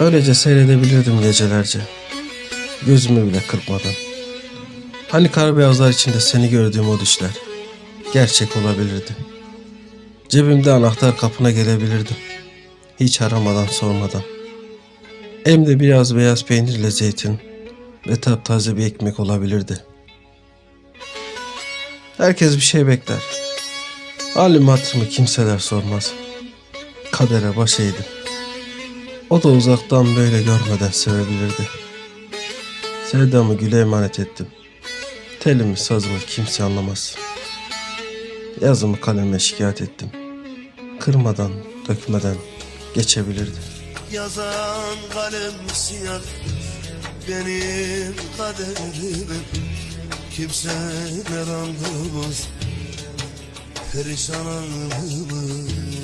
Öylece seyredebilirdim gecelerce. Gözümü bile kırpmadan. Hani kar beyazlar içinde seni gördüğüm o düşler. Gerçek olabilirdi. Cebimde anahtar kapına gelebilirdim. Hiç aramadan sormadan. Elimde biraz beyaz peynirle zeytin ve taptaze bir ekmek olabilirdi. Herkes bir şey bekler. Halim hatırımı kimseler sormaz. Kadere baş eğdim. O da uzaktan böyle görmeden sevebilirdi. Sevdamı güle emanet ettim. Telimi sazımı kimse anlamaz. Yazımı kaleme şikayet ettim. Kırmadan, dökmeden geçebilirdi. Yazan kalem siyah Benim kaderim Kimseler anlamaz Perişan anımı